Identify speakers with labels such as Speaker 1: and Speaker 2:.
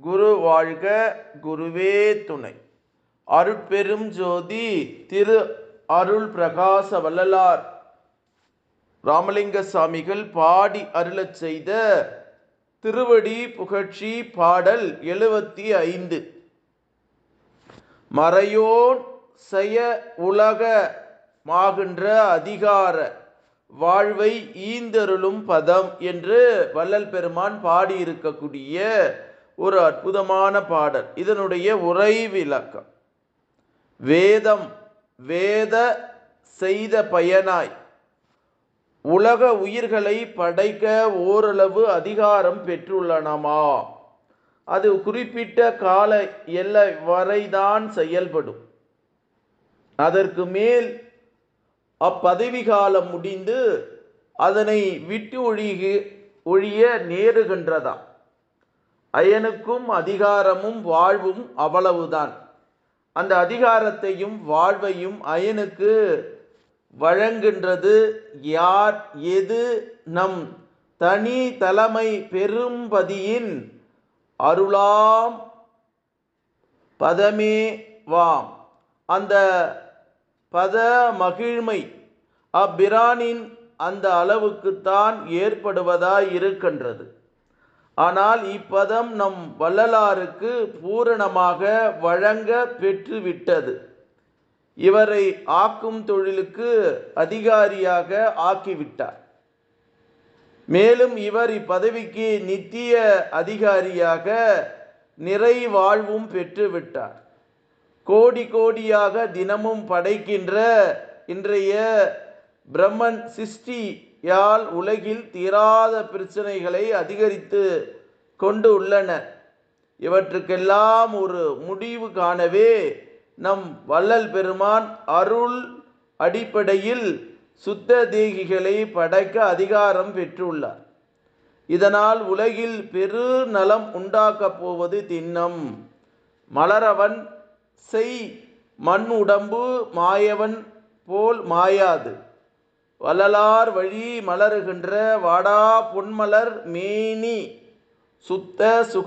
Speaker 1: குரு வாழ்க குருவே துணை. அருட்பெரும் ஜோதி திரு அருள் பிரகாச வள்ளலார். ராமலிங்க சாமிகள் பாடி அருளச் செய்த திருவடி புகழ்ச்சி பாடல் எழுபத்தி ஐந்து. மறையோன் செய உலக மாகின்ற அதிகார வாழ்வை ஈந்தருளும் பதம் என்று வள்ளல் பெருமான் பாடியிருக்கக்கூடிய ஒரு அற்புதமான பாடல். இதனுடைய உரை விளக்கம். வேதம் வேத செய்த பயனாய். உலக உயிர்களை படைக்க ஓரளவு அதிகாரம் பெற்றுள்ளனமா? அது குறிப்பிட்ட கால எல்லை வரைதான் செயல்படும். அதற்கு மேல் அப்பதவி காலம் முடிந்து அதனை விட்டு ஒழிகு ஒழிய நேருகின்றதா அயனுக்கும் அதிகாரமும் வாழ்வும் அவ்வளவுதான். அந்த அதிகாரத்தையும் வாழ்வையும் அயனுக்கு வழங்குகின்றது யார்? எது? நம் தனி தலைமை பெரும்பதியின் அருளாம் பதமே வாம். அந்த பத மகிழ்மை அப்பிரானின் அந்த அளவுக்குத்தான் ஏற்படுவதாய் இருக்கின்றது. ஆனால் இப்பதம் நம் வள்ளலாருக்கு பூரணமாக வழங்க பெற்றுவிட்டது. இவரை ஆக்கும் தொழிலுக்கு அதிகாரியாக ஆக்கிவிட்டார். மேலும் இவர் இப்பதவிக்கு நித்திய அதிகாரியாக நிறைவாழ்வும் பெற்றுவிட்டார். கோடி கோடியாக தினமும் படைக்கின்ற இன்றைய பிரம்மன் சிருஷ்டியால் உலகில் தீராத பிரச்சனைகளை அதிகரித்து கொண்டு உள்ளன. இவற்றுக்கெல்லாம் ஒரு முடிவு காணவே நம் வள்ளல் பெருமான் அருள் அடிப்படையில் சுத்த தேகிகளை படைக்க அதிகாரம் பெற்றுள்ளார். இதனால் உலகில் பெரு நலம் உண்டாக்கப் போவது திண்ணம். மலரவன் செய் மண் உடம்பு மாயவன் போல் மாயாது. வள்ளலார் வழி மலருகின்ற வாடா பொன்மலர் மேனி சுத்த சுக